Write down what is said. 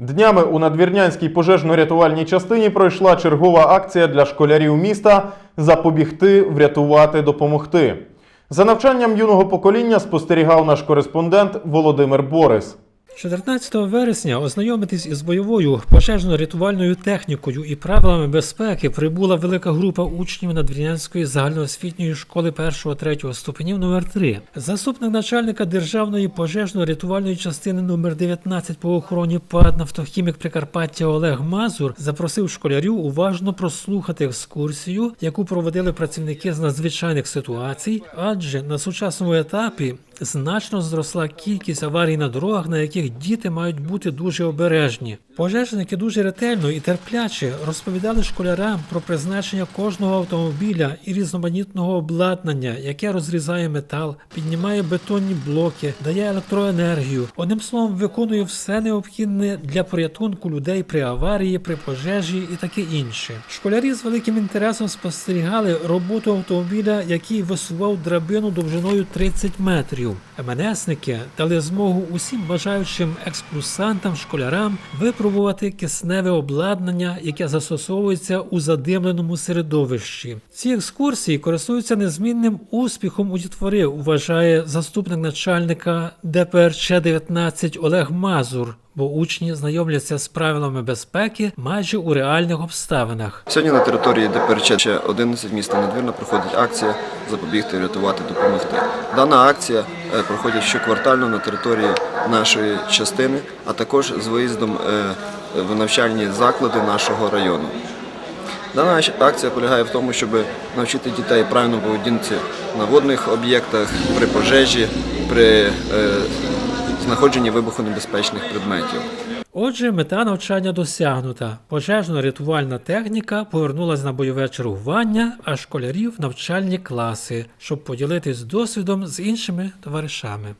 Днями у надвірнянській пожежно-рятувальній частині пройшла чергова акція для школярів міста запобігти, врятувати, допомогти. За навчанням юного покоління спостерігав наш кореспондент Володимир Борис. 14 вересня ознайомитись із бойовою пожежно-рятувальною технікою і правилами безпеки прибула велика група учнів Надвірнянської загальноосвітньої школи 1-3 ступенів номер 3 Заступник начальника державної пожежно-рятувальної частини номер 19 по охороні ПАД «Нафтохімік Прикарпаття Олег Мазур запросив школярів уважно прослухати екскурсію, яку проводили працівники з надзвичайних ситуацій, адже на сучасному етапі значно зросла кількість аварій на дорогах, на яких діти мають бути дуже обережні. Пожежники дуже ретельно і терпляче розповідали школярам про призначення кожного автомобіля і різноманітного обладнання, яке розрізає метал, піднімає бетонні блоки, дає електроенергію. Одним словом, виконує все необхідне для порятунку людей при аварії, при пожежі і таке інше. Школярі з великим інтересом спостерігали роботу автомобіля, який висував драбину довжиною 30 метрів. МНСники дали змогу усім бажаючим екскурсантам, школярам випробувати кисневе обладнання, яке застосовується у задимленому середовищі. Ці екскурсії користуються незмінним успіхом у дітвори, вважає заступник начальника ДПРЧ 19 Олег Мазур. Бо учні знайомляться з правилами безпеки майже у реальних обставинах. Сьогодні на території ДПРЧ 11 міста Надвірна проходить акція запобігти, врятувати, допомогти. Дана акція е, проходить щоквартально на території нашої частини, а також з виїздом е, в навчальні заклади нашого району. Дана акція полягає в тому, щоб навчити дітей правильно поведінці на водних об'єктах, при пожежі, при знаходженні вибухонебезпечних предметів. Отже, мета навчання досягнута. Пожежно-рятувальна техніка повернулася на бойове чергування, а школярів навчальні класи, щоб поділитись досвідом з іншими товаришами.